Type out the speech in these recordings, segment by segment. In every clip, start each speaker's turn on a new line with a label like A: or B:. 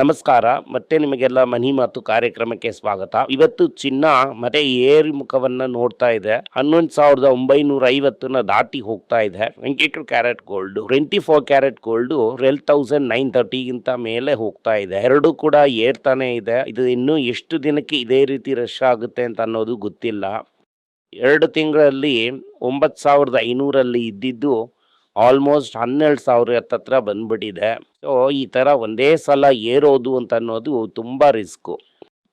A: ನಮಸ್ಕಾರ, ಮತ್ತೆ ನಿಮಗೆಲ್ಲ ಮನಿ ಮಾತು ಕಾರ್ಯಕ್ರಮಕ್ಕೆ ಸ್ವಾಗತ. ಇವತ್ತು ಚಿನ್ನ ಮತ್ತೆ ಏರಿಮುಖವನ್ನ ನೋಡ್ತಾ ಇದೆ. ಹನ್ನೊಂದು ಸಾವಿರದ ಒಂಬೈನೂರ ಐವತ್ತನ್ನ ದಾಟಿ ಹೋಗ್ತಾ ಇದೆ. Twenty two carat gold, twenty four carat gold, twelve thousand nine ತರ್ಟಿಗಿಂತ ಮೇಲೆ ಹೋಗ್ತಾ ಇದೆ. ಎರಡು ಕೂಡ ಏರ್ತಾನೆ ಇದೆ. ಇದು ಇನ್ನು ಎಷ್ಟು ದಿನಕ್ಕೆ ಇದೇ ರೀತಿ ರಶ್ ಆಗುತ್ತೆ ಅಂತ ಅನ್ನೋದು ಗೊತ್ತಿಲ್ಲ. ಎರಡು ತಿಂಗಳಲ್ಲಿ ಒಂಬತ್ತು ಸಾವಿರದ ಐನೂರಲ್ಲಿ ಇದ್ದಿದ್ದು ಆಲ್ಮೋಸ್ಟ್ ಹನ್ನೆರಡು ಸಾವಿರ ಹತ್ತತ್ರ ಬಂದ್ಬಿಟ್ಟಿದೆ. ಸೊ ಈ ಥರ ಒಂದೇ ಸಲ ಏರೋದು ಅಂತ ಅನ್ನೋದು ತುಂಬ ರಿಸ್ಕು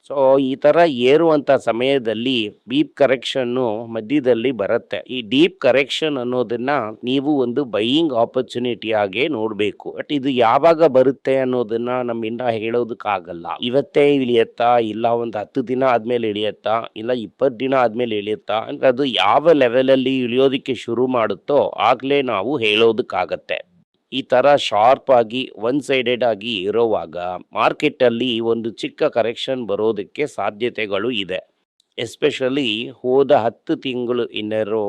A: ಸೊ ಈ ಥರ ಏರುವಂಥ ಸಮಯದಲ್ಲಿ ಡೀಪ್ ಕರೆಕ್ಷನ್ನು ಮಧ್ಯದಲ್ಲಿ ಬರುತ್ತೆ. ಈ ಡೀಪ್ ಕರೆಕ್ಷನ್ ಅನ್ನೋದನ್ನ ನೀವು ಒಂದು ಬೈಯಿಂಗ್ ಆಪರ್ಚುನಿಟಿ ಆಗೇ ನೋಡಬೇಕು. ಬಟ್ ಇದು ಯಾವಾಗ ಬರುತ್ತೆ ಅನ್ನೋದನ್ನ ನಮ್ಮಿಂದ ಹೇಳೋದಕ್ಕಾಗಲ್ಲ. ಇವತ್ತೇ ಇಳಿಯತ್ತಾ? ಇಲ್ಲ, ಒಂದು ಹತ್ತು ದಿನ ಆದ್ಮೇಲೆ ಇಳಿಯತ್ತಾ? ಇಲ್ಲ, ಇಪ್ಪತ್ತು ದಿನ ಆದ್ಮೇಲೆ ಇಳಿಯತ್ತಾ? ಅಂದರೆ ಅದು ಯಾವ ಲೆವೆಲಲ್ಲಿ ಇಳಿಯೋದಕ್ಕೆ ಶುರು ಮಾಡುತ್ತೋ ಆಗಲೇ ನಾವು ಹೇಳೋದಕ್ಕಾಗತ್ತೆ. ಈ ಥರ ಶಾರ್ಪ್ ಆಗಿ ಒನ್ ಸೈಡೆಡ್ ಆಗಿ ಇರೋವಾಗ ಮಾರ್ಕೆಟಲ್ಲಿ ಒಂದು ಚಿಕ್ಕ ಕರೆಕ್ಷನ್ ಬರೋದಕ್ಕೆ ಸಾಧ್ಯತೆಗಳು ಇದೆ. ಎಸ್ಪೆಷಲಿ ಹೋದ ಹತ್ತು ತಿಂಗಳು ಇನ್ನರು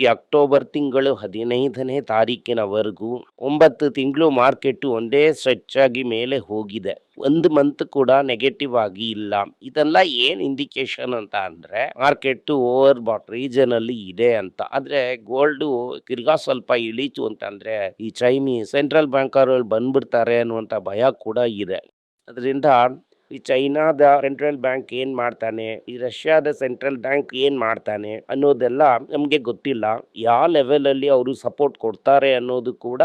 A: ಈ ಅಕ್ಟೋಬರ್ ತಿಂಗಳು ಹದಿನೈದನೇ ತಾರೀಕಿನವರೆಗೂ ಒಂಬತ್ತು ತಿಂಗಳು ಮಾರ್ಕೆಟ್ ಒಂದೇ ಸ್ಟ್ರೆಚ್ ಆಗಿ ಮೇಲೆ ಹೋಗಿದೆ. ಒಂದು ಮಂತ್ ಕೂಡ ನೆಗೆಟಿವ್ ಆಗಿ ಇಲ್ಲ. ಇದೆಲ್ಲ ಏನ್ ಇಂಡಿಕೇಶನ್ ಅಂತ ಅಂದ್ರೆ ಮಾರ್ಕೆಟ್ ಓವರ್ ಬಾಟ್ ರೀಜನ್ ಅಲ್ಲಿ ಇದೆ ಅಂತ. ಆದ್ರೆ ಗೋಲ್ಡ್ ತಿರ್ಗಾ ಸ್ವಲ್ಪ ಇಳೀತು ಅಂತಂದ್ರೆ ಈ ಚೈನೀಸ್ ಸೆಂಟ್ರಲ್ ಬ್ಯಾಂಕ್ ಅವರು ಬಂದ್ಬಿಡ್ತಾರೆ ಅನ್ನುವಂತ ಭಯ ಕೂಡ ಇದೆ. ಅದರಿಂದ ಈ ಚೈನಾದ ಸೆಂಟ್ರಲ್ ಬ್ಯಾಂಕ್ ಏನ್ ಮಾಡ್ತಾನೆ, ಈ ರಷ್ಯಾದ ಸೆಂಟ್ರಲ್ ಬ್ಯಾಂಕ್ ಏನ್ ಮಾಡ್ತಾನೆ ಅನ್ನೋದೆಲ್ಲ ನಮ್ಗೆ ಗೊತ್ತಿಲ್ಲ. ಯಾವ ಲೆವೆಲ್ ಅಲ್ಲಿ ಅವರು ಸಪೋರ್ಟ್ ಕೊಡ್ತಾರೆ ಅನ್ನೋದು ಕೂಡ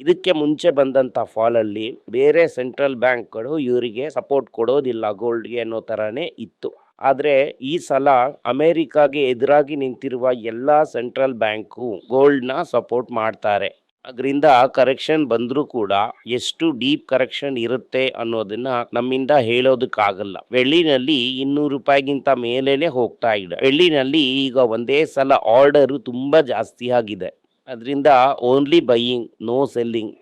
A: ಇದಕ್ಕೆ ಮುಂಚೆ ಬಂದಂತ ಫಾಲ್ ಅಲ್ಲಿ ಬೇರೆ ಸೆಂಟ್ರಲ್ ಬ್ಯಾಂಕ್ಗಳು ಇವರಿಗೆ ಸಪೋರ್ಟ್ ಕೊಡೋದಿಲ್ಲ ಗೋಲ್ಡ್ಗೆ ಅನ್ನೋ ತರಾನೇ ಇತ್ತು. ಆದ್ರೆ ಈ ಸಲ ಅಮೆರಿಕಾಗೆ ಎದುರಾಗಿ ನಿಂತಿರುವ ಎಲ್ಲಾ ಸೆಂಟ್ರಲ್ ಬ್ಯಾಂಕು ಗೋಲ್ಡ್ನ ಸಪೋರ್ಟ್ ಮಾಡ್ತಾರೆ. ಅದರಿಂದ ಕರೆಕ್ಷನ್ ಬಂದರೂ ಕೂಡ ಎಷ್ಟು ಡೀಪ್ ಕರೆಕ್ಷನ್ ಇರುತ್ತೆ ಅನ್ನೋದನ್ನ ನಮ್ಮಿಂದ ಹೇಳೋದಕ್ಕಾಗಲ್ಲ. ಬೆಳ್ಳಿನಲ್ಲಿ ಇನ್ನೂರು ರೂಪಾಯಿಗಿಂತ ಮೇಲೇನೆ ಹೋಗ್ತಾ ಇದೆ. ಬೆಳ್ಳಿನಲ್ಲಿ ಈಗ ಒಂದೇ ಸಲ ಆರ್ಡರ್ ತುಂಬಾ ಜಾಸ್ತಿ ಆಗಿದೆ ಅದರಿಂದ ಓನ್ಲಿ ಬೈಯಿಂಗ್ ನೋ ಸೆಲ್ಲಿಂಗ್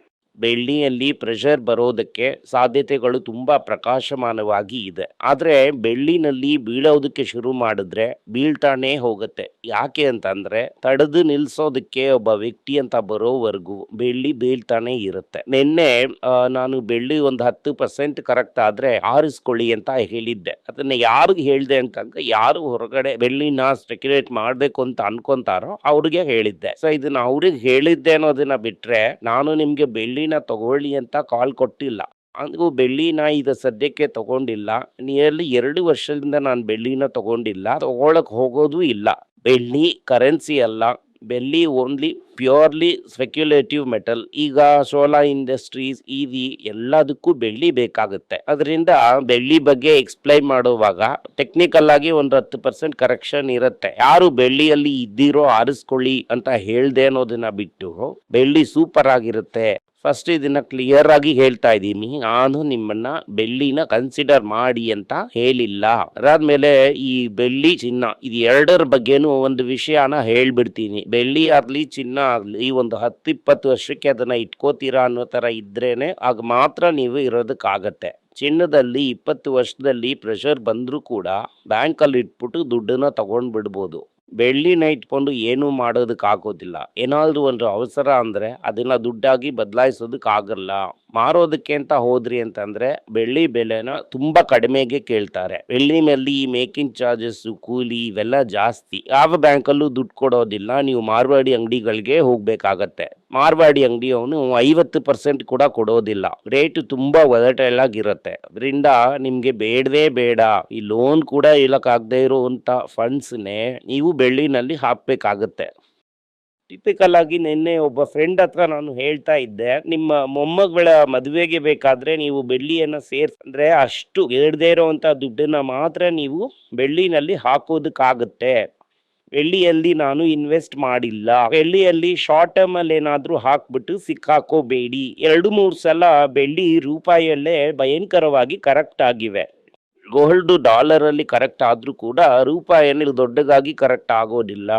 A: ಬೆಳ್ಳಿಯಲ್ಲಿ ಪ್ರೆಷರ್ ಬರೋದಕ್ಕೆ ಸಾಧ್ಯತೆಗಳು ತುಂಬ ಪ್ರಕಾಶಮಾನವಾಗಿ ಇದೆ. ಆದರೆ ಬೆಳ್ಳಿನಲ್ಲಿ ಬೀಳೋದಕ್ಕೆ ಶುರು ಮಾಡಿದ್ರೆ ಬೀಳ್ತಾನೆ ಹೋಗುತ್ತೆ. ಯಾಕೆ ಅಂತಂದ್ರೆ ತಡೆದು ನಿಲ್ಸೋದಕ್ಕೆ ಒಬ್ಬ ವ್ಯಕ್ತಿ ಅಂತ ಬರೋವರೆಗೂ ಬೆಳ್ಳಿ ಬೀಳ್ತಾನೆ ಇರುತ್ತೆ. ನಿನ್ನೆ ನಾನು ಬೆಳ್ಳಿ ಒಂದು ಹತ್ತು ಪರ್ಸೆಂಟ್ ಕರೆಕ್ಟ್ ಆದ್ರೆ ಆರಿಸ್ಕೊಳ್ಳಿ ಅಂತ ಹೇಳಿದ್ದೆ. ಅದನ್ನ ಯಾರಿಗೆ ಹೇಳಿದೆ ಅಂತಂದ್ರೆ ಯಾರು ಹೊರಗಡೆ ಬೆಳ್ಳಿನ ಸ್ಪೆಕ್ಯುಲೇಟ್ ಮಾಡಬೇಕು ಅಂತ ಅನ್ಕೊಂತಾರೋ ಅವ್ರಿಗೆ ಹೇಳಿದ್ದೆ. ಸೊ ಇದನ್ನ ಅವ್ರಿಗೆ ಹೇಳಿದ್ದೆ ಅನ್ನೋದನ್ನ ಬಿಟ್ರೆ ನಾನು ನಿಮ್ಗೆ ಬೆಳ್ಳಿನ ತಗೊಳ್ಳಿ ಅಂತ ಕಾಲ್ ಕೊಟ್ಟಿಲ್ಲ. ಅದು ಬೆಳ್ಳಿನ ಇದು ಸದ್ಯಕ್ಕೆ ತಗೊಂಡಿಲ್ಲ. ನಿಯರ್ಲಿ ಎರಡು ವರ್ಷದಿಂದ ನಾನು ಬೆಳ್ಳಿನ ತಗೊಂಡಿಲ್ಲ. ತಗೊಳಕ್ ಹೋಗೋದು ಇಲ್ಲ. ಬೆಳ್ಳಿ ಕರೆನ್ಸಿ ಅಲ್ಲ. ಬೆಳ್ಳಿ ಓನ್ಲಿ ಪ್ಯೂರ್ಲಿ ಸ್ಪೆಕ್ಯುಲೇಟಿವ್ ಮೆಟಲ್. ಈಗ ಸೋಲಾ ಇಂಡಸ್ಟ್ರೀಸ್ ಇವಿ ಎಲ್ಲದಕ್ಕೂ ಬೆಳ್ಳಿ ಬೇಕಾಗುತ್ತೆ. ಅದರಿಂದ ಬೆಳ್ಳಿ ಬಗ್ಗೆ ಎಕ್ಸ್ಪ್ಲೈನ್ ಮಾಡುವಾಗ ಟೆಕ್ನಿಕಲ್ ಆಗಿ ಒಂದು ಹತ್ತು ಪರ್ಸೆಂಟ್ ಕರೆಕ್ಷನ್ ಇರುತ್ತೆ. ಯಾರು ಬೆಳ್ಳಿಯಲ್ಲಿ ಇದ್ದಿರೋ ಆರಿಸ್ಕೊಳ್ಳಿ ಅಂತ ಹೇಳ್ದೆ ಅನ್ನೋದನ್ನ ಬಿಟ್ಟು ಬೆಳ್ಳಿ ಸೂಪರ್ ಆಗಿರುತ್ತೆ. ಫಸ್ಟ್ ಇದನ್ನ ಕ್ಲಿಯರ್ ಆಗಿ ಹೇಳ್ತಾ ಇದ್ದೀನಿ. ನಾನು ನಿಮ್ಮನ್ನ ಬೆಳ್ಳಿನ ಕನ್ಸಿಡರ್ ಮಾಡಿ ಅಂತ ಹೇಳಿಲ್ಲ. ಅದಾದ್ಮೇಲೆ ಈ ಬೆಳ್ಳಿ ಚಿನ್ನ, ಇದು ಎರಡರ ಬಗ್ಗೆನೂ ಒಂದು ವಿಷಯನ ಹೇಳ್ಬಿಡ್ತೀನಿ. ಬೆಳ್ಳಿ ಆಗ್ಲಿ, ಚಿನ್ನ ಆಗ್ಲಿ, ಈ ಒಂದು ಹತ್ತು ಇಪ್ಪತ್ತು ವರ್ಷಕ್ಕೆ ಅದನ್ನ ಇಟ್ಕೋತೀರಾ ಅನ್ನೋ ತರ ಇದ್ರೇನೆ ಆಗ ಮಾತ್ರ ನೀವು ಇರೋದಕ್ಕಾಗತ್ತೆ. ಚಿನ್ನದಲ್ಲಿ ಇಪ್ಪತ್ತು ವರ್ಷದಲ್ಲಿ ಪ್ರೆಷರ್ ಬಂದರೂ ಕೂಡ ಬ್ಯಾಂಕಲ್ಲಿ ಇಟ್ಬಿಟ್ಟು ದುಡ್ಡನ್ನ ತಗೊಂಡ್ ಬಿಡ್ಬೋದು ಬೆಳ್ಳಿನ ಇಟ್ಕೊಂಡು ಏನೂ ಮಾಡೋದಕ್ಕಾಗೋದಿಲ್ಲ. ಏನಾದರೂ ಒಂದು ಅವಸರ ಅಂದರೆ ಅದನ್ನು ದುಡ್ಡಾಗಿ ಬದಲಾಯಿಸೋದಕ್ಕಾಗಲ್ಲ. ಮಾರೋದಕ್ಕೆ ಅಂತ ಹೋದ್ರಿ ಅಂತಂದರೆ ಬೆಳ್ಳಿ ಬೆಲೆನ ತುಂಬಾ ಕಡಿಮೆಗೆ ಕೇಳ್ತಾರೆ. ಬೆಳ್ಳಿ ಮೇಲೆ ಈ ಮೇಕಿಂಗ್ ಚಾರ್ಜಸ್, ಕೂಲಿ ಇವೆಲ್ಲ ಜಾಸ್ತಿ. ಯಾವ ಬ್ಯಾಂಕಲ್ಲೂ ದುಡ್ಡು ಕೊಡೋದಿಲ್ಲ. ನೀವು ಮಾರ್ವಾಡಿ ಅಂಗಡಿಗಳಿಗೆ ಹೋಗಬೇಕಾಗತ್ತೆ. ಮಾರ್ವಾಡಿ ಅಂಗಡಿ ಅವನು ಐವತ್ತು ಪರ್ಸೆಂಟ್ ಕೂಡ ಕೊಡೋದಿಲ್ಲ. ರೇಟ್ ತುಂಬಾ ಒದಟೈಲ್ ಆಗಿರುತ್ತೆ ಅದರಿಂದ ನಿಮಗೆ ಬೇಡವೇ ಬೇಡ. ಈ ಲೋನ್ ಕೂಡ ಇಲ್ಲಕ್ಕಾಗದೇ ಇರುವಂತ ಫಂಡ್ಸ್ನೇ ನೀವು ಬೆಳ್ಳಿನಲ್ಲಿ ಹಾಕ್ಬೇಕಾಗತ್ತೆ. ಟಿಪಿಕಲ್ ಆಗಿ ನಿನ್ನೆ ಒಬ್ಬ ಫ್ರೆಂಡ್ ಹತ್ರ ನಾನು ಹೇಳ್ತಾ ಇದ್ದೆ, ನಿಮ್ಮ ಮೊಮ್ಮಗಳ ಮದುವೆಗೆ ಬೇಕಾದ್ರೆ ನೀವು ಬೆಳ್ಳಿಯನ್ನ ಸೇರ್ಸಂದ್ರೆ ಅಷ್ಟು ಎರಡದೇ ಇರುವಂತ ದುಡ್ಡನ್ನ ಮಾತ್ರ ನೀವು ಬೆಳ್ಳಿನಲ್ಲಿ ಹಾಕೋದಕ್ಕಾಗುತ್ತೆ. ಬೆಳ್ಳಿಯಲ್ಲಿ ನಾನು ಇನ್ವೆಸ್ಟ್ ಮಾಡಿಲ್ಲ. ಬೆಳ್ಳಿಯಲ್ಲಿ ಶಾರ್ಟ್ ಟರ್ಮ್ ಅಲ್ಲಿ ಏನಾದ್ರೂ ಹಾಕ್ಬಿಟ್ಟು ಸಿಕ್ಕಾಕೋಬೇಡಿ. ಎರಡು ಮೂರು ಸಲ ಬೆಳ್ಳಿ ರೂಪಾಯಲ್ಲೇ ಭಯಂಕರವಾಗಿ ಕರೆಕ್ಟ್ ಆಗಿವೆ. ಗೋಲ್ಡ್ ಡಾಲರ್ ಅಲ್ಲಿ ಕರೆಕ್ಟ್ ಆದ್ರೂ ಕೂಡ ರೂಪಾಯಿಯಲ್ಲಿ ದೊಡ್ಡದಾಗಿ ಕರೆಕ್ಟ್ ಆಗೋದಿಲ್ಲ.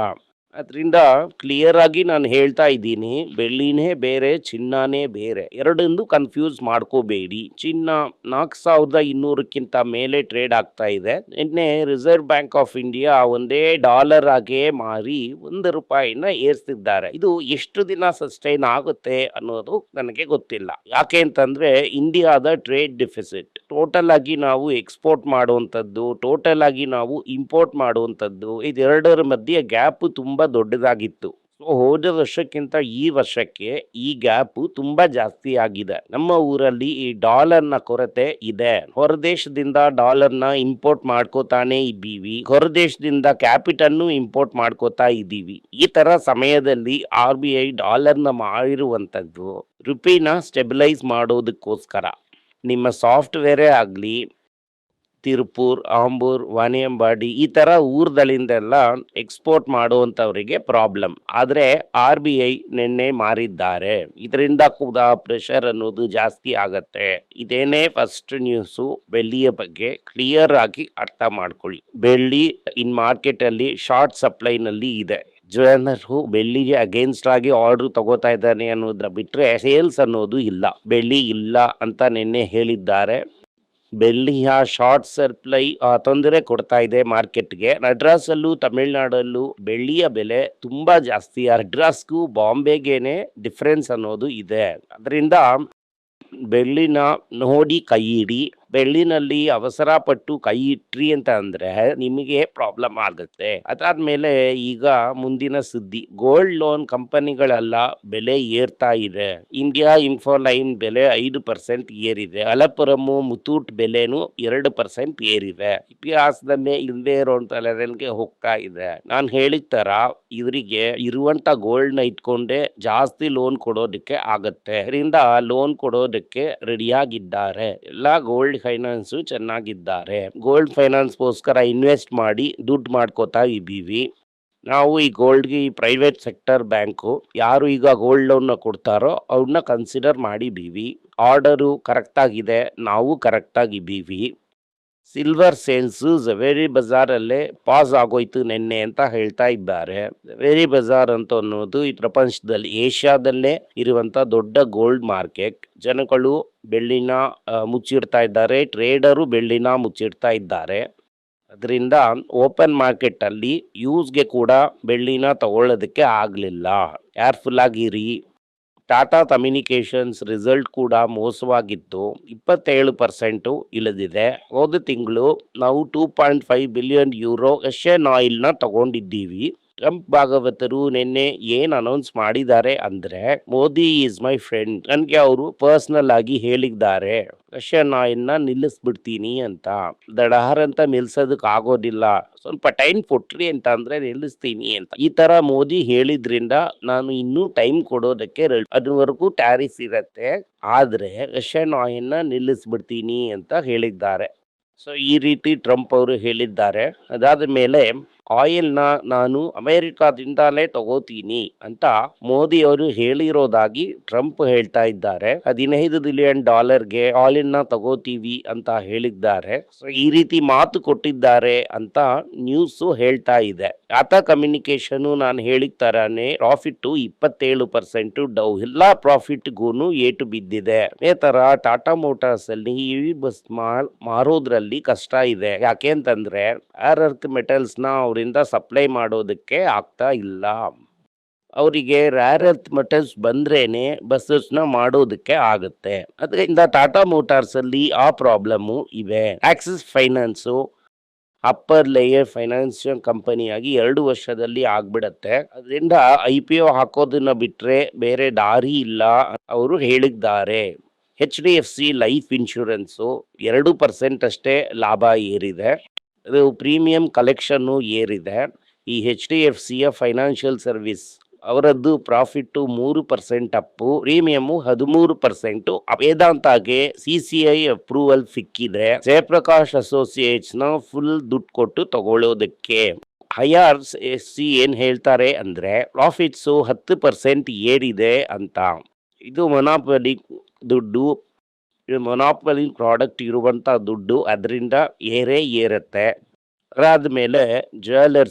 A: ಅದರಿಂದ ಕ್ಲಿಯರ್ ಆಗಿ ನಾನು ಹೇಳ್ತಾ ಇದ್ದೀನಿ, ಬೆಳ್ಳಿನೇ ಬೇರೆ, ಚಿನ್ನನೇ ಬೇರೆ ಎರಡೊಂದು ಕನ್ಫ್ಯೂಸ್ ಮಾಡ್ಕೋಬೇಡಿ. ಚಿನ್ನ ನಾಲ್ಕು ಸಾವಿರದ ಇನ್ನೂರಕ್ಕಿಂತ ಮೇಲೆ ಟ್ರೇಡ್ ಆಗ್ತಾ ಇದೆ. ನಿನ್ನೆ ರಿಸರ್ವ್ ಬ್ಯಾಂಕ್ ಆಫ್ ಇಂಡಿಯಾ ಒಂದೇ ಡಾಲರ್ ಆಗೇ ಮಾರಿ ಒಂದು ರೂಪಾಯಿನ ಏರಿಸ್ತಿದ್ದಾರೆ ಇದು ಎಷ್ಟು ದಿನ ಸಸ್ಟೈನ್ ಆಗುತ್ತೆ ಅನ್ನೋದು ನನಗೆ ಗೊತ್ತಿಲ್ಲ. ಯಾಕೆ ಅಂತಂದ್ರೆ ಇಂಡಿಯಾದ ಟ್ರೇಡ್ ಡಿಫಿಸಿಟ್ ಟೋಟಲ್ ಆಗಿ ನಾವು ಎಕ್ಸ್ಪೋರ್ಟ್ ಮಾಡುವಂಥದ್ದು ಟೋಟಲ್ ಆಗಿ ನಾವು ಇಂಪೋರ್ಟ್ ಮಾಡುವಂಥದ್ದು, ಇದೆರಡರ ಮಧ್ಯೆ ಗ್ಯಾಪ್ ತುಂಬಾ ದೊಡ್ಡದಾಗಿತ್ತು. ಸೊ ಹೋದ ವರ್ಷಕ್ಕಿಂತ ಈ ವರ್ಷಕ್ಕೆ ಈ ಗ್ಯಾಪ್ ತುಂಬಾ ಜಾಸ್ತಿ ಆಗಿದೆ. ನಮ್ಮ ಊರಲ್ಲಿ ಈ ಡಾಲರ್ನ ಕೊರತೆ ಇದೆ. ಹೊರದೇಶದಿಂದ ಡಾಲರ್ನ ಇಂಪೋರ್ಟ್ ಮಾಡ್ಕೋತಾನೆ ಇದ್ದೀವಿ. ಹೊರದೇಶದಿಂದ ಕ್ಯಾಪಿಟಲ್ನು ಇಂಪೋರ್ಟ್ ಮಾಡ್ಕೋತಾ ಇದ್ದೀವಿ. ಈ ತರ ಸಮಯದಲ್ಲಿ ಆರ್ ಬಿ ಐ ಡಾಲರ್ನ ಮಾಡಿರುವಂಥದ್ದು ರುಪಿನ ಸ್ಟೆಬಿಲೈಸ್ ಮಾಡೋದಕ್ಕೋಸ್ಕರ. ನಿಮ್ಮ ಸಾಫ್ಟ್ವೇರೇ ಆಗಲಿ ತಿರುಪೂರ್, ಆಂಬೂರ್, ವಾನಿಯಂಬಾಡಿ ಈ ಥರ ಊರ್ದಲ್ಲಿಂದೆಲ್ಲ ಎಕ್ಸ್ಪೋರ್ಟ್ ಮಾಡುವಂಥವರಿಗೆ ಪ್ರಾಬ್ಲಮ್ ಆದರೆ ಆರ್ ಬಿ ಐ ನಿನ್ನೆ ಮಾರಿದ್ದಾರೆ. ಇದರಿಂದ ಕೂಡ ಪ್ರೆಷರ್ ಅನ್ನೋದು ಜಾಸ್ತಿ ಆಗತ್ತೆ. ಇದೇನೇ ಫಸ್ಟ್ ನ್ಯೂಸು ಬೆಳ್ಳಿಯ ಬಗ್ಗೆ ಕ್ಲಿಯರ್ ಆಗಿ ಅರ್ಥ ಮಾಡ್ಕೊಳ್ಳಿ. ಬೆಳ್ಳಿ ಇನ್ ಮಾರ್ಕೆಟಲ್ಲಿ ಶಾರ್ಟ್ ಸಪ್ಲೈನಲ್ಲಿ ಇದೆ. ಜನರು ಬೆಳ್ಳಿಗೆ ಅಗೇನ್ಸ್ಟ್ ಆಗಿ ಆರ್ಡರ್ ತಗೋತಾ ಇದ್ದಾನೆ ಅನ್ನೋದ್ರ ಬಿಟ್ಟರೆ ಸೇಲ್ಸ್ ಅನ್ನೋದು ಇಲ್ಲ. ಬೆಳ್ಳಿ ಇಲ್ಲ ಅಂತ ನಿನ್ನೆ ಹೇಳಿದ್ದಾರೆ. ಬೆಳ್ಳಿಯ ಶಾರ್ಟ್ ಸಪ್ಲೈ ತೊಂದರೆ ಕೊಡ್ತಾ ಇದೆ ಮಾರ್ಕೆಟ್ಗೆ ನಡ್ರಾಸಲ್ಲೂ, ತಮಿಳ್ನಾಡಲ್ಲೂ ಬೆಳ್ಳಿಯ ಬೆಲೆ ತುಂಬಾ ಜಾಸ್ತಿ. ನಡ್ರಾಸ್ಗೂ ಬಾಂಬೆಗೇನೆ ಡಿಫ್ರೆನ್ಸ್ ಅನ್ನೋದು ಇದೆ. ಅದರಿಂದ ಬೆಳ್ಳಿನ ನೋಡಿ ಕೈ ಬೆಳ್ಳಿನಲ್ಲಿ ಅವಸರ ಪಟ್ಟು ಕೈ ಇಟ್ರಿ ಅಂತ ಅಂದ್ರೆ ನಿಮಗೆ ಪ್ರಾಬ್ಲಮ್ ಆಗುತ್ತೆ. ಅದಾದ್ಮೇಲೆ ಈಗ ಮುಂದಿನ ಸುದ್ದಿ ಗೋಲ್ಡ್ ಲೋನ್ ಕಂಪನಿಗಳೆಲ್ಲ ಬೆಲೆ ಏರ್ತಾ ಇದೆ. ಇಂಡಿಯಾ ಇನ್ಫೋಲೈನ್ ಬೆಲೆ ಐದು ಪರ್ಸೆಂಟ್ ಏರಿದೆ. ಅಲಪುರಮು ಮುತೂಟ್ ಬೆಲೆನು ಎರಡು ಪರ್ಸೆಂಟ್ ಏರಿದೆ. ಇತಿಹಾಸದ ಮೇಲೆ ಇಲ್ಲದೆ ಲೆವೆಲ್ಗೆ ಹೋಗ್ತಾ ಇದೆ. ನಾನು ಹೇಳಿದ ತರ ಇವರಿಗೆ ಇರುವಂತ ಗೋಲ್ಡ್ನ ಇಟ್ಕೊಂಡೆ ಜಾಸ್ತಿ ಲೋನ್ ಕೊಡೋದಕ್ಕೆ ಆಗತ್ತೆ. ಅದರಿಂದ ಲೋನ್ ಕೊಡೋದಕ್ಕೆ ರೆಡಿಯಾಗಿದ್ದಾರೆ ಎಲ್ಲಾ ಗೋಲ್ಡ್ ಫೈನಾನ್ಸ್ ಚೆನ್ನಾಗಿದ್ದಾರೆ. ಗೋಲ್ಡ್ ಫೈನಾನ್ಸ್ಗೋಸ್ಕರ ಇನ್ವೆಸ್ಟ್ ಮಾಡಿ ದುಡ್ಡು ಮಾಡ್ಕೋತಾ ಇದ್ದೀವಿ. ನಾವು ಈ ಗೋಲ್ಡ್ಗೆ ಈ ಪ್ರೈವೇಟ್ ಸೆಕ್ಟರ್ ಬ್ಯಾಂಕು ಯಾರು ಈಗ ಗೋಲ್ಡ್ ಲೋನ್ನ ಕೊಡ್ತಾರೋ ಅವ್ರನ್ನ ಕನ್ಸಿಡರ್ ಮಾಡಿದ್ದೀವಿ. ಆರ್ಡರು ಕರೆಕ್ಟಾಗಿದೆ ನಾವು ಕರೆಕ್ಟಾಗಿದ್ದೀವಿ ಸಿಲ್ವರ್ ಸೇಲ್ಸು ಝವೇರಿ ಬಜಾರಲ್ಲೇ ಪಾಸ್ ಆಗೋಯ್ತು ನಿನ್ನೆ ಅಂತ ಹೇಳ್ತಾ ಇದ್ದಾರೆ. ಝವೇರಿ ಬಜಾರ್ ಅಂತ ಅನ್ನೋದು ಈ ಪ್ರಪಂಚದಲ್ಲಿ, ಏಷ್ಯಾದಲ್ಲೇ ಇರುವಂತ ದೊಡ್ಡ ಗೋಲ್ಡ್ ಮಾರ್ಕೆಟ್ ಜನಗಳು ಬೆಳ್ಳಿನ ಮುಚ್ಚಿಡ್ತಾ ಇದ್ದಾರೆ. ಟ್ರೇಡರು ಬೆಳ್ಳಿನ ಮುಚ್ಚಿಡ್ತಾ ಇದ್ದಾರೆ. ಅದರಿಂದ ಓಪನ್ ಮಾರ್ಕೆಟ್ ಅಲ್ಲಿ ಯೂಸ್ಗೆ ಕೂಡ ಬೆಳ್ಳಿನ ತಗೊಳ್ಳೋದಕ್ಕೆ ಆಗಲಿಲ್ಲ. ಕೇರ್ಫುಲ್ ಆಗಿರಿ ಟಾಟಾ ಕಮ್ಯುನಿಕೇಷನ್ಸ್ ರಿಸಲ್ಟ್ ಕೂಡ ಮೋಸವಾಗಿತ್ತು. ಇಪ್ಪತ್ತೇಳು ಪರ್ಸೆಂಟು ಇಳಿದಿದೆ. ಹೋದ ತಿಂಗಳು ನಾವು two point five billion euro Russian ಆಯಿಲ್ನ ತಗೊಂಡಿದ್ದೀವಿ. ಟ್ರಂಪ್ ಭಾಗವತರು ನಿನ್ನೆ ಏನ್ ಅನೌನ್ಸ್ ಮಾಡಿದ್ದಾರೆ ಅಂದ್ರೆ, ಮೋದಿ ಈಸ್ ಮೈ ಫ್ರೆಂಡ್ ನನ್ಗೆ ಅವರು ಪರ್ಸನಲ್ ಆಗಿ ಹೇಳಿದ್ದಾರೆ. ರಷ್ಯನ್ ನಾಯನ್ನ ನಿಲ್ಲಿಸ್ಬಿಡ್ತೀನಿ ಅಂತ. ದಡಹರ್ ಅಂತ ನಿಲ್ಸೋದಕ್ ಆಗೋದಿಲ್ಲ. ಸ್ವಲ್ಪ ಟೈಮ್ ಕೊಟ್ರಿ ಅಂತ ಅಂದ್ರೆ ನಿಲ್ಲಿಸ್ತೀನಿ ಅಂತ. ಈ ತರ ಮೋದಿ ಹೇಳಿದ್ರಿಂದ ನಾನು ಇನ್ನೂ ಟೈಮ್ ಕೊಡೋದಕ್ಕೆ ಅದುವರೆಗೂ ಟ್ಯಾರಿಫ್ ಇರತ್ತೆ. ಆದ್ರೆ, ರಷ್ಯನ್ ನಾಯನ್ನ ನಿಲ್ಲಿಸ್ಬಿಡ್ತೀನಿ ಅಂತ ಹೇಳಿದ್ದಾರೆ. ಸೊ ಈ ರೀತಿ ಟ್ರಂಪ್ ಅವರು ಹೇಳಿದ್ದಾರೆ. ಅದಾದ ಮೇಲೆ ಆಯಿಲ್ನ ನಾನು ಅಮೆರಿಕಾದಿಂದಲೇ ತಗೋತೀನಿ ಅಂತ ಮೋದಿ ಅವರು ಹೇಳಿರೋದಾಗಿ ಟ್ರಂಪ್ ಹೇಳ್ತಾ ಇದ್ದಾರೆ. ಹದಿನೈದು ಬಿಲಿಯನ್ ಡಾಲರ್ಗೆ ಆಯಿಲ್ನ ತಗೋತೀವಿ ಅಂತ ಹೇಳಿದ್ದಾರೆ. ಸೊ ಈ ರೀತಿ ಮಾತು ಕೊಟ್ಟಿದ್ದಾರೆ ಅಂತ ನ್ಯೂಸ್ ಹೇಳ್ತಾ ಇದೆ. ಆತ ಕಮ್ಯುನಿಕೇಶನ್ ನಾನು ಹೇಳಿದ ತರಾನೇ ಪ್ರಾಫಿಟ್ ಇಪ್ಪತ್ತೇಳು ಪರ್ಸೆಂಟ್, ಡೌ, ಎಲ್ಲಾ ಪ್ರಾಫಿಟ್ ಗೂನು ಏಟು ಬಿದ್ದಿದೆ. ಅದೇ ತರ ಟಾಟಾ ಮೋಟಾರ್ಸ್ ಅಲ್ಲಿ ಇವಿ ಬಸ್ ಮಾರೋದ್ರಲ್ಲಿ ಕಷ್ಟ ಇದೆ. ಯಾಕೆ ಅಂತಂದ್ರೆ ಆರ್ ಅರ್ತ್ ಮೆಟಲ್ಸ್ನ ಅವರಿಂದ ಸಪ್ಲೈ ಮಾಡೋದಕ್ಕೆ ಆಗ್ತಾ ಇಲ್ಲ. ಅವರಿಗೆ ರೇರ್ ಎರ್ತ್ ಮೆಟಲ್ಸ್ ಬಂದ್ರೇ ಬಸ್ಸಸ್ನ ಮಾಡೋದಕ್ಕೆ ಆಗುತ್ತೆ. ಅದರಿಂದ ಟಾಟಾ ಮೋಟಾರ್ಸಲ್ಲಿ ಆ ಪ್ರಾಬ್ಲಮ್ಮು ಇವೆ. Axis finance upper layer financial ಕಂಪನಿಯಾಗಿ ಎರಡು ವರ್ಷದಲ್ಲಿ ಆಗ್ಬಿಡತ್ತೆ. ಅದರಿಂದ ಐ ಪಿ ಒ ಹಾಕೋದನ್ನ ಬಿಟ್ಟರೆ ಬೇರೆ ದಾರಿ ಇಲ್ಲ ಅವರು ಹೇಳಿದ್ದಾರೆ. H D F C life insurance ಎರಡು ಪರ್ಸೆಂಟ್ ಅಷ್ಟೇ ಲಾಭ ಏರಿದೆ. ಅದು ಪ್ರೀಮಿಯಂ ಕಲೆಕ್ಷನ್ನು ಏರಿದೆ. ಈ ಹೆಚ್ ಡಿ ಎಫ್ ಸಿಯ ಫೈನಾನ್ಷಿಯಲ್ ಸರ್ವಿಸ್ ಅವರದ್ದು ಪ್ರಾಫಿಟ್ಟು ಮೂರು ಪರ್ಸೆಂಟ್ ಅಪ್ಪು, ಪ್ರೀಮಿಯಮ್ಮು ಹದಿಮೂರು ಪರ್ಸೆಂಟು. ವೇದಾಂತಗೆ ಸಿ ಸಿ ಐ ಅಪ್ರೂವಲ್ ಸಿಕ್ಕಿದೆ. ಜಯಪ್ರಕಾಶ್ ಅಸೋಸಿಯೇಟ್ಸ್ನ ಫುಲ್ ದುಡ್ಡು ಕೊಟ್ಟು ತಗೊಳ್ಳೋದಕ್ಕೆ. ಹೈಆರ್ ಎಸ್ ಸಿ ಏನು ಹೇಳ್ತಾರೆ ಅಂದ್ರೆ, ಪ್ರಾಫಿಟ್ಸು ಹತ್ತು ಪರ್ಸೆಂಟ್ ಏರಿದೆ ಅಂತ. ಇದು ಮೊನಾಪಲಿ ದುಡ್ಡು ಮೊನಾಪಲಿ ಪ್ರಾಡಕ್ಟ್ ಇರುವಂಥ ದುಡ್ಡು ಅದರಿಂದ ಏರೇ ಏರುತ್ತೆ. ಅದಾದ್ಮೇಲೆ ಮೇಲೆ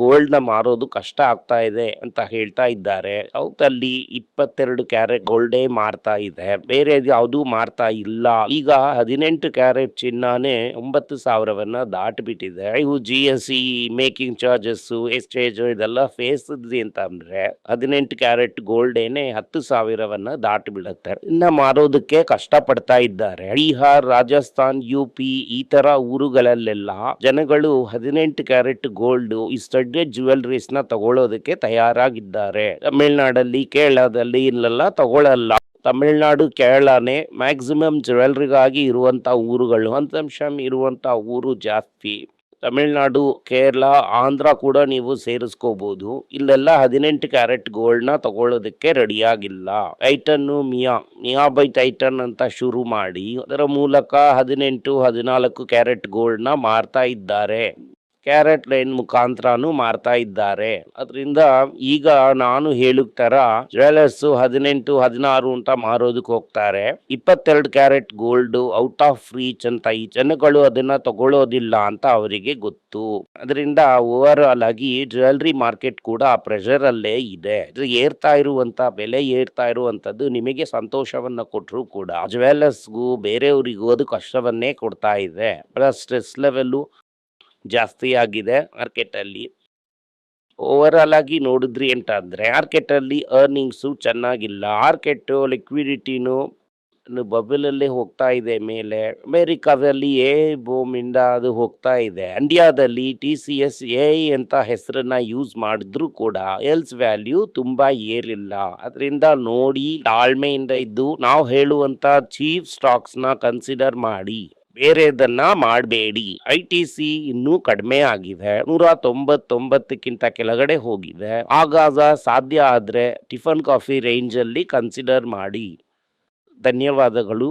A: ಗೋಲ್ಡ್ನ ಮಾರೋದು ಕಷ್ಟ ಆಗ್ತಾ ಇದೆ ಅಂತ ಹೇಳ್ತಾ ಇದ್ದಾರೆ. ಅವತ್ತಲ್ಲಿ ಇಪ್ಪತ್ತೆರಡು ಕ್ಯಾರೆಟ್ ಗೋಲ್ಡೇ ಮಾರ್ತಾ ಇದೆ. ಬೇರೆ ಯಾವುದೂ ಮಾರ್ತಾ ಇಲ್ಲ. ಈಗ ಹದಿನೆಂಟು ಕ್ಯಾರೆಟ್ ಚಿನ್ನನೇ ಒಂಬತ್ತು ಸಾವಿರವನ್ನ ದಾಟ್ಬಿಟ್ಟಿದೆ. ಇವು G S C making charges wastage ಇದೆಲ್ಲ ಫೇಸ್ ಅಂತ ಅಂದ್ರೆ ಹದಿನೆಂಟು ಕ್ಯಾರೆಟ್ ಗೋಲ್ಡ್ ಏನೆ ಹತ್ತು ಸಾವಿರವನ್ನ ದಾಟಿ ಬಿಡುತ್ತೆ ಇನ್ನ ಮಾರೋದಕ್ಕೆ ಕಷ್ಟ ಪಡ್ತಾ ಇದ್ದಾರೆ. ಬಿಹಾರ್, ರಾಜಸ್ಥಾನ್, ಯು ಪಿ ಈ ತರ ಊರುಗಳಲ್ಲೆಲ್ಲ ಜನಗಳು ಹದಿನೆಂಟು ಕ್ಯಾರೆಟ್ ಗೋಲ್ಡ್ ಈ ಸ್ಟಡ್ಡೆಡ್ನ ತಗೊಳ್ಳೋದಕ್ಕೆ ತಯಾರಾಗಿದ್ದಾರೆ. ತಮಿಳ್ನಾಡಲ್ಲಿ, ಕೇರಳದಲ್ಲಿ ಇಲ್ಲೆಲ್ಲ ತಗೊಳ್ಳಲ್ಲ. ತಮಿಳ್ನಾಡು, ಕೇರಳನೇ ಮ್ಯಾಕ್ಸಿಮಮ್ ಜ್ಯುವೆಲ್ರಿಗಾಗಿ ಇರುವಂತ ಊರುಗಳು. ಅಂತಂಶಂ ಇರುವಂತ ಊರು ಜಾಸ್ತಿ. ತಮಿಳ್ನಾಡು, ಕೇರಳ, ಆಂಧ್ರ ಕೂಡ ನೀವು ಸೇರಿಸ್ಕೋಬಹುದು ಇಲ್ಲೆಲ್ಲ ಹದಿನೆಂಟು ಕ್ಯಾರೆಟ್ ಗೋಲ್ಡ್ನ ತಗೊಳ್ಳೋದಕ್ಕೆ ರೆಡಿಯಾಗಿಲ್ಲ. ಟೈಟನ್ನು ಮಿಯಾ ಮಿಯಾ ಬೈ ಟೈಟನ್ ಅಂತ ಶುರು ಮಾಡಿ, ಅದರ ಮೂಲಕ ಹದಿನೆಂಟು, ಹದಿನಾಲ್ಕು ಕ್ಯಾರೆಟ್ ಗೋಲ್ಡ್ನ ಮಾರ್ತಾ ಇದ್ದಾರೆ. ಕ್ಯಾರೆಟ್ ಲೈನ್ ಮುಖಾಂತರನು ಮಾರ್ತಾ ಇದ್ದಾರೆ. ಅದರಿಂದ ಈಗ ನಾನು ಹೇಳುತ್ತರ ಜ್ಯುವೆಲರ್ಸ್ ಹದಿನೆಂಟು, ಹದಿನಾರು ಅಂತ ಮಾರೋದಕ್ಕೆ ಹೋಗ್ತಾರೆ. ಇಪ್ಪತ್ತೆರಡು carat gold out of reach ಅಂತ ಈ ಜನಗಳು ಅದನ್ನ ತಗೊಳ್ಳೋದಿಲ್ಲ ಅಂತ ಅವರಿಗೆ ಗೊತ್ತು. ಅದರಿಂದ ಓವರ್ ಆಲ್ ಆಗಿ ಜ್ಯುವೆಲ್ರಿ ಮಾರ್ಕೆಟ್ ಕೂಡ ಪ್ರೆಷರ್ ಅಲ್ಲೇ ಇದೆ ಏರ್ತಾ ಇರುವಂತ, ಬೆಲೆ ಏರ್ತಾ ಇರುವಂತದ್ದು ನಿಮಗೆ ಸಂತೋಷವನ್ನ ಕೊಟ್ಟರು ಕೂಡ. ಜ್ಯುವೆಲರ್ಸ್ಗೂ ಬೇರೆಯವರಿಗೂ ಅದು ಕಷ್ಟವನ್ನೇ ಕೊಡ್ತಾ ಇದೆ. ಪ್ಲಸ್ ಸ್ಟ್ರೆಸ್ ಲೆವೆಲ್ಲು ಜಾಸ್ತಿ ಆಗಿದೆ ಮಾರ್ಕೆಟ್ ಅಲ್ಲಿ ಓವರ್ ಆಲ್ ಆಗಿ ನೋಡಿದ್ರಿ ಅಂತ ಮಾರ್ಕೆಟ್ ಅಲ್ಲಿ ಅರ್ನಿಂಗ್ಸು ಚೆನ್ನಾಗಿಲ್ಲ. ಮಾರ್ಕೆಟ್ ಲಿಕ್ವಿಡಿಟಿನೂ ಬಬಲ್ ಅಲ್ಲೇ ಹೋಗ್ತಾ ಇದೆ ಮೇಲೆ. ಅಮೆರಿಕಾದಲ್ಲಿ ಎ ಬೋಮ್ ಇಂದ ಅದು ಹೋಗ್ತಾ ಇದೆ. ಇಂಡಿಯಾದಲ್ಲಿ ಟಿ ಸಿ ಎಸ್ ಎ ಅಂತ ಹೆಸರನ್ನ ಯೂಸ್ ಮಾಡಿದ್ರು ಕೂಡ ಎಲ್ಸ್ ವ್ಯಾಲ್ಯೂ ತುಂಬಾ ಏರಿಲ್ಲ. ಅದರಿಂದ ನೋಡಿ ತಾಳ್ಮೆಯಿಂದ ಇದ್ದು ನಾವು ಹೇಳುವಂತ ಚೀಫ್ ಸ್ಟಾಕ್ಸ್ನ ಕನ್ಸಿಡರ್ ಮಾಡಿ. ಬೇರೆದನ್ನ ಮಾಡಬೇಡಿ. ಐ ಟಿ ಸಿ ಇನ್ನೂ ಕಡಿಮೆ ಆಗಿದೆ. ನೂರ ತೊಂಬತ್ತೊಂಬತ್ತಕ್ಕಿಂತ ಕೆಳಗಡೆ ಹೋಗಿದೆ. ಆಗಾಗ ಸಾಧ್ಯ ಆದರೆ ಟಿಫನ್ ಕಾಫಿ ರೇಂಜ್ ಅಲ್ಲಿ ಕನ್ಸಿಡರ್ ಮಾಡಿ. ಧನ್ಯವಾದಗಳು.